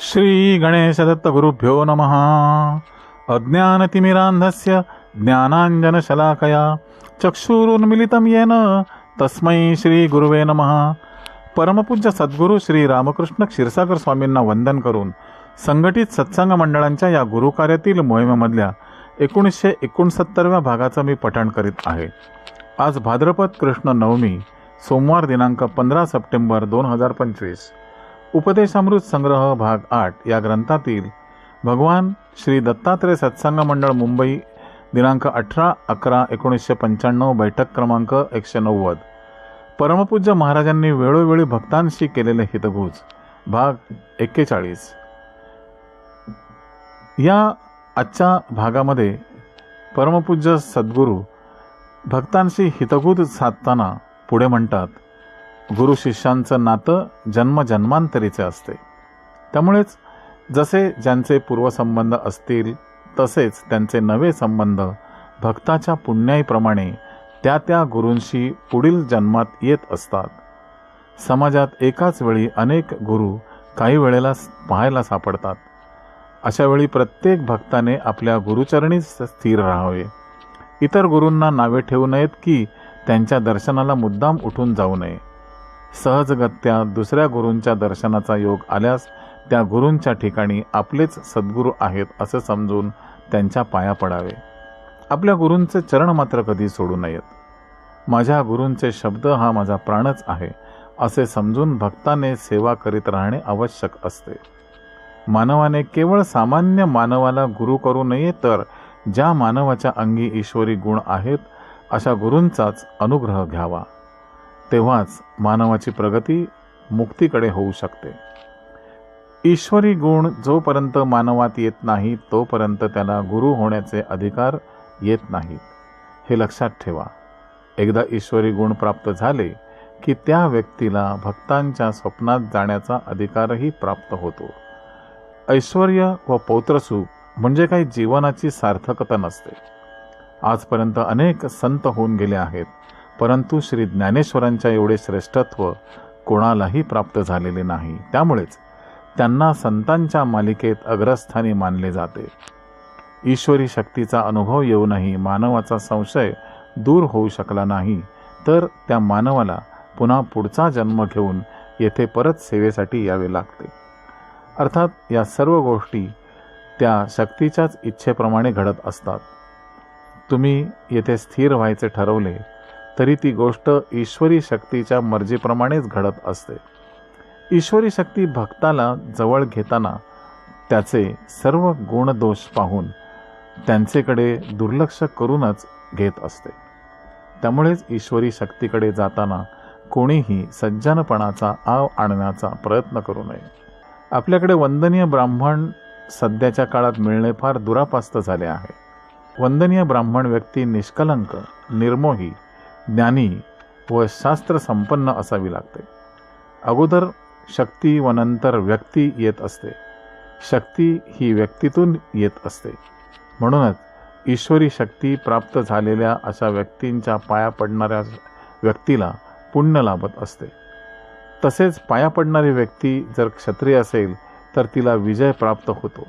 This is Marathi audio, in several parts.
श्री गणेशदत्तगुरुभ्यो नमः। अज्ञानतिमिरान्धस्य ज्ञानाञ्जनशलाकया चक्षुरुन्मिलितं येन तस्मै श्रीगुरुवे नमः। परमपूज्य सद्गुरू श्री रामकृष्ण क्षीरसागर स्वामींना वंदन करून संघटित सत्संग मंडळांच्या या गुरुकार्यातील मोहिमेमधल्या एकोणीसशे एकोणसत्तरव्या भागाचं मी पठण करीत आहे. आज भाद्रपद कृष्ण नवमी सोमवार दिनांक पंधरा सप्टेंबर दोन हजार पंचवीस. उपदेशामृत संग्रह भाग आठ या ग्रंथातील भगवान श्री दत्तात्रय सत्संग मंडळ मुंबई दिनांक अठरा अकरा एकोणीसशे पंच्याण्णव बैठक क्रमांक एकशे नव्वद. परमपूज्य महाराजांनी वेळोवेळी भक्तांशी केलेले हितगुज. भाग एक्केचाळीस. या आजच्या भागामध्ये परमपूज्य सद्गुरू भक्तांशी हितगुज साधताना पुढे म्हणतात गुरु शिष्यांचं नातं जन्मजन्मांतरीचे असते. त्यामुळेच जसे ज्यांचे पूर्वसंबंध असतील तसेच त्यांचे नवे संबंध भक्ताच्या पुण्याईप्रमाणे त्या त्या गुरूंशी पुढील जन्मात येत असतात. समाजात एकाच वेळी अनेक गुरु काही वेळेला पाहायला सापडतात. अशावेळी प्रत्येक भक्ताने आपल्या गुरुचरणी स्थिर राहावे. इतर गुरूंना नावे ठेवू नयेत की त्यांच्या दर्शनाला मुद्दाम उठून जाऊ नये. सहजगत्या दुसऱ्या गुरूंच्या दर्शनाचा योग आल्यास त्या गुरूंच्या ठिकाणी आपलेच सद्गुरू आहेत असं समजून त्यांच्या पाया पडावे. आपल्या गुरूंचे चरण मात्र कधी सोडू नयेत. माझ्या गुरूंचे शब्द हा माझा प्राणच आहे असे समजून भक्ताने सेवा करीत राहणे आवश्यक असते. मानवाने केवळ सामान्य मानवाला गुरु करू नये तर ज्या मानवाच्या अंगी ईश्वरी गुण आहेत अशा गुरूंचाच अनुग्रह घ्यावा. तेव्हाच मानवाची प्रगती मुक्तीकडे होऊ शकते. ईश्वरी गुण जोपर्यंत मानवात येत नाही तोपर्यंत त्याला गुरु होण्याचे अधिकार येत नाहीत. हे लक्षात ठेवा. एकदा ईश्वरी गुण प्राप्त झाले की त्या व्यक्तीला भक्तांच्या स्वप्नात जाण्याचा अधिकारही प्राप्त होतो. ऐश्वर व पौत्रसुख म्हणजे काही जीवनाची सार्थकता नसते. आजपर्यंत अनेक संत होऊन गेले आहेत. परंतु श्री ज्ञानेश्वरांच्या एवढे श्रेष्ठत्व कोणालाही प्राप्त झालेले नाही. त्यामुळेच त्यांना संतांच्या मालिकेत अग्रस्थानी मानले जाते. ईश्वरी शक्तीचा अनुभव येऊनही मानवाचा संशय दूर होऊ शकला नाही तर त्या मानवाला पुन्हा पुढचा जन्म घेऊन येथे परत सेवेसाठी यावे लागते. अर्थात या सर्व गोष्टी त्या शक्तीच्याच इच्छेप्रमाणे घडत असतात. तुम्ही येथे स्थिर व्हायचे ठरवले तरी ती गोष्ट ईश्वरी शक्तीच्या मर्जीप्रमाणेच घडत असते. ईश्वरी शक्ती भक्ताला जवळ घेताना त्याचे सर्व गुणदोष पाहून त्यांचेकडे दुर्लक्ष करूनच घेत असते. त्यामुळेच ईश्वरी शक्तीकडे जाताना कोणीही सज्जनपणाचा आव आणण्याचा प्रयत्न करू नये. आपल्याकडे वंदनीय ब्राह्मण सध्याच्या काळात मिळणे फार दुरापास्त झाले आहे. वंदनीय ब्राह्मण व्यक्ती निष्कलंक निर्मोही ज्ञानी व शास्त्र संपन्न असावी लागते. अगोदर शक्ती व नंतर व्यक्ती येत असते. शक्ती ही व्यक्तीतून येत असते. म्हणूनच ईश्वरी शक्ती प्राप्त झालेल्या अशा व्यक्तींच्या पाया पडणाऱ्या व्यक्तीला पुण्य लाभत असते. तसेच पाया पडणारी व्यक्ती जर क्षत्रिय असेल तर तिला विजय प्राप्त होतो.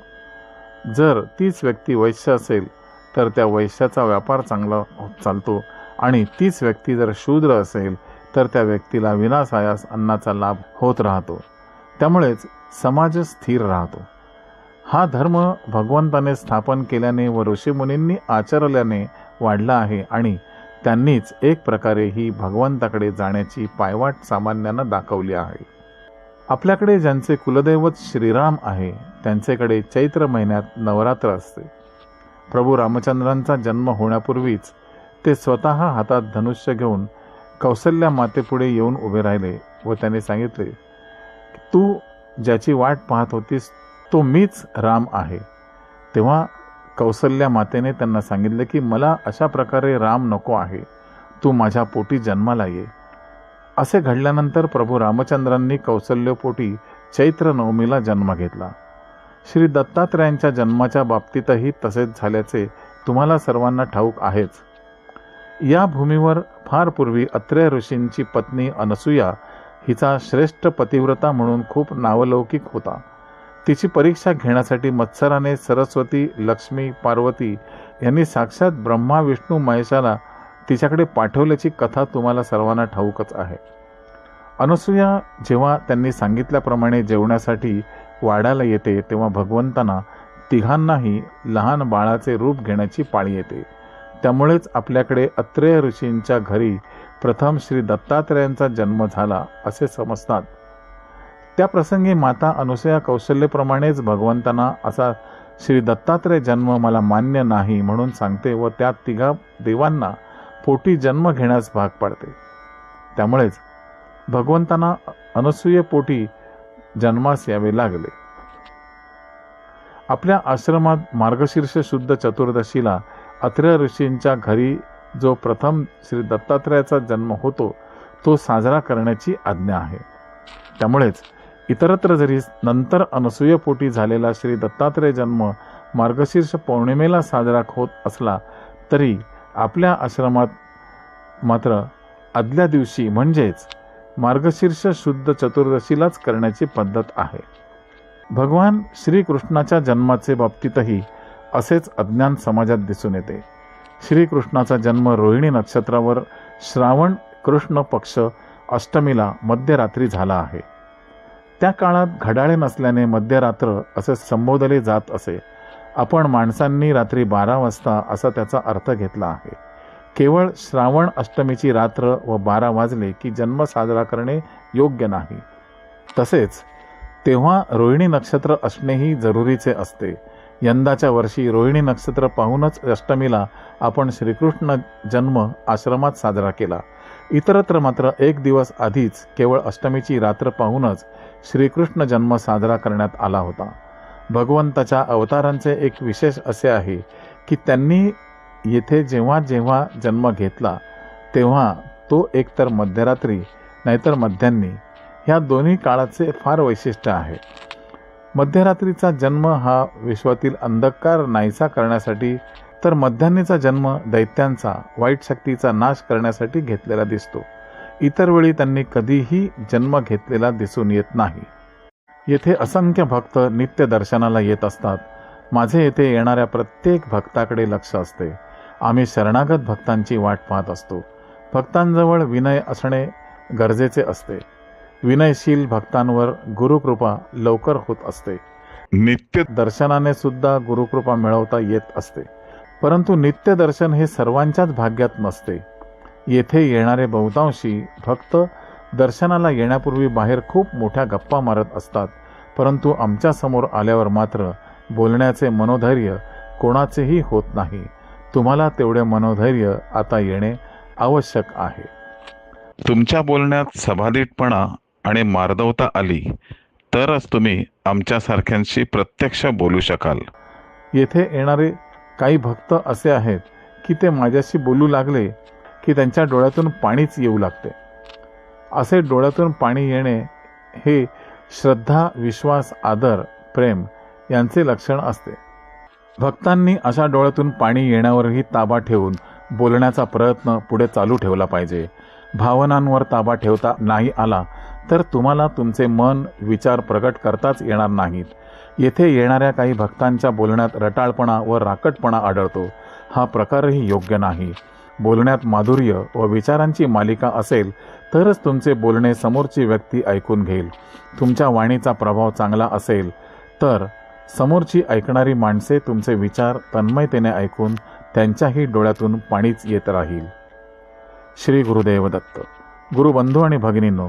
जर तीच व्यक्ती वैश्य असेल तर त्या वैश्याचा व्यापार चांगला चालतो आणि तीच व्यक्ती जर शूद्र असेल तर त्या व्यक्तीला विनासायास अन्नाचा लाभ होत राहतो. त्यामुळेच समाज स्थिर राहतो. हा धर्म भगवंताने स्थापन केल्याने व ऋषीमुनींनी आचरल्याने वाढला आहे आणि त्यांनीच एक प्रकारे ही भगवंताकडे जाण्याची पायवाट सामान्यांना दाखवली आहे. आपल्याकडे ज्यांचे कुलदैवत श्रीराम आहे त्यांचेकडे चैत्र महिन्यात नवरात्र असते. प्रभू रामचंद्रांचा जन्म होण्यापूर्वीच ते स्वतः हातात धनुष्य घेऊन कौसल्या मातेपुढे येऊन उभे राहिले व त्याने सांगितले तू ज्याची वाट पाहत होतीस तो मीच राम आहे. तेव्हा कौसल्या मातेने त्यांना सांगितले की मला अशा प्रकारे राम नको आहे. तू माझ्या पोटी जन्माला ये. असे घडल्यानंतर प्रभू रामचंद्रांनी कौसल्यपोटी चैत्र नवमीला जन्म घेतला. श्री दत्तात्रयांच्या जन्माच्या बाबतीतही तसेच झाल्याचे तुम्हाला सर्वांना ठाऊक आहेच. या भूमीवर फार पूर्वी अत्रय ऋषींची पत्नी अनसुया हिचा श्रेष्ठ पतिव्रता म्हणून खूप नावलौकिक होता. तिची परीक्षा घेण्यासाठी मत्सराने सरस्वती लक्ष्मी पार्वती यांनी साक्षात ब्रह्मा विष्णू महेशाला तिच्याकडे पाठवल्याची कथा तुम्हाला सर्वांना ठाऊकच आहे. अनसुया जेव्हा त्यांनी सांगितल्याप्रमाणे जेवण्यासाठी वाड्याला येते तेव्हा भगवंतांना तिघांनाही लहान बाळाचे रूप घेण्याची पाळी येते. त्यामुळेच आपल्याकडे अत्रेय ऋषींच्या घरी प्रथम श्री दत्तात्रेयांचा जन्म झाला असे समजतात. त्या प्रसंगी माता अनुसया कौशल्यप्रमाणेच भगवंतांना असा श्री दत्तात्रय जन्म मला मान्य नाही म्हणून सांगते व त्या तिघा देवांना पोटी जन्म घेण्यास भाग पाडते. त्यामुळेच भगवंतांना अनुसूय पोटी जन्मास यावे लागले. आपल्या आश्रमात मार्गशीर्ष शुद्ध चतुर्दशीला अत्र्य ऋषींच्या घरी जो प्रथम श्री दत्तात्रयाचा जन्म होतो तो साजरा करण्याची आज्ञा आहे. त्यामुळेच इतरत्र जरी नंतर अनसूयपोटी झालेला श्री दत्तात्रय जन्म मार्गशीर्ष पौर्णिमेला साजरा होत असला तरी आपल्या आश्रमात मात्र आदल्या दिवशी म्हणजेच मार्गशीर्ष शुद्ध चतुर्दशीलाच करण्याची पद्धत आहे. भगवान श्रीकृष्णाच्या जन्माचे बाबतीतही असेच अज्ञान समाजात दिसून येते. श्रीकृष्णाचा जन्म रोहिणी नक्षत्रावर श्रावण कृष्ण पक्ष अष्टमीला मध्यरात्री झाला आहे. त्या काळात घडाळे नसल्याने मध्यरात्र असे संबोधले जात असे. आपण माणसांनी रात्री बारा वाजता असा त्याचा अर्थ घेतला आहे. केवळ श्रावण अष्टमीची रात्र व बारा वाजले की जन्म साजरा करणे योग्य नाही. तसेच तेव्हा रोहिणी नक्षत्र असणेही जरुरीचे असते. यंदाच्या वर्षी रोहिणी नक्षत्र पाहूनच अष्टमीला आपण श्रीकृष्ण जन्म आश्रमात साजरा केला. इतरत्र मात्र एक दिवस आधीच केवळ अष्टमीची रात्र पाहूनच श्रीकृष्ण जन्म साजरा करण्यात आला होता. भगवंताच्या अवतारांचे एक विशेष असे आहे की त्यांनी येथे जेव्हा जेव्हा जन्म घेतला तेव्हा तो एकतर मध्यरात्री नाहीतर मध्यान्नी ह्या दोन्ही काळाचे फार वैशिष्ट्य आहे. मध्यरात्रीचा जन्म हा विश्वातील अंधकार नाहीसा करण्यासाठी तर मध्यान्नीचा जन्म दैत्यांचा वाईट शक्तीचा नाश करण्यासाठी घेतलेला दिसतो. इतर वेळी त्यांनी कधीही जन्म घेतलेला दिसून येत नाही. येथे असंख्य भक्त नित्य दर्शनाला येत असतात. माझे येथे येणाऱ्या प्रत्येक भक्ताकडे लक्ष असते. आम्ही शरणागत भक्तांची वाट पाहत असतो. भक्तांजवळ विनय असणे गरजेचे असते. विनयशील भक्तांवर गुरुकृपा लवकर होत असते. नित्य दर्शनाने सुद्धा गुरुकृपा मिळवता येत असते. परंतु नित्य दर्शन हे सर्वांच्याच भाग्यात नसते. येथे येणारे बहुतांशी भक्त दर्शनाला येण्यापूर्वी बाहेर खूप मोठ्या गप्पा मारत असतात. परंतु आमच्यासमोर आल्यावर मात्र बोलण्याचे मनोधैर्य कोणाचेही होत नाही. तुम्हाला तेवढे मनोधैर्य आता येणे आवश्यक आहे. तुमच्या बोलण्यात सभादिटपणा आणि मार्दवता आली तरच तुम्ही आमच्यासारख्यांशी प्रत्यक्ष बोलू शकाल. येथे येणारे काही भक्त असे आहेत की ते माझ्याशी बोलू लागले की त्यांच्या डोळ्यातून पाणीच येऊ लागते. असे डोळ्यातून पाणी येणे हे श्रद्धा विश्वास आदर प्रेम यांचे लक्षण असते. भक्तांनी अशा डोळ्यातून पाणी येण्यावरही ताबा ठेवून बोलण्याचा प्रयत्न पुढे चालू ठेवला पाहिजे. भावनांवर ताबा ठेवता नाही आला तर तुम्हाला तुमचे मन विचार प्रगट करताच येणार नाहीत. येथे येणाऱ्या काही भक्तांच्या बोलण्यात रटाळपणा व राकटपणा आढळतो. हा प्रकारही योग्य नाही. बोलण्यात माधुर्य व विचारांची मालिका असेल तरच तुमचे बोलणे समोरची व्यक्ती ऐकून घेईल. तुमच्या वाणीचा प्रभाव चांगला असेल तर समोरची ऐकणारी माणसे तुमचे विचार तन्मयतेने ऐकून त्यांच्याही डोळ्यातून पाणीच येत राहील. श्री गुरुदेव दत्त गुरुबंधू आणि भगिनींनो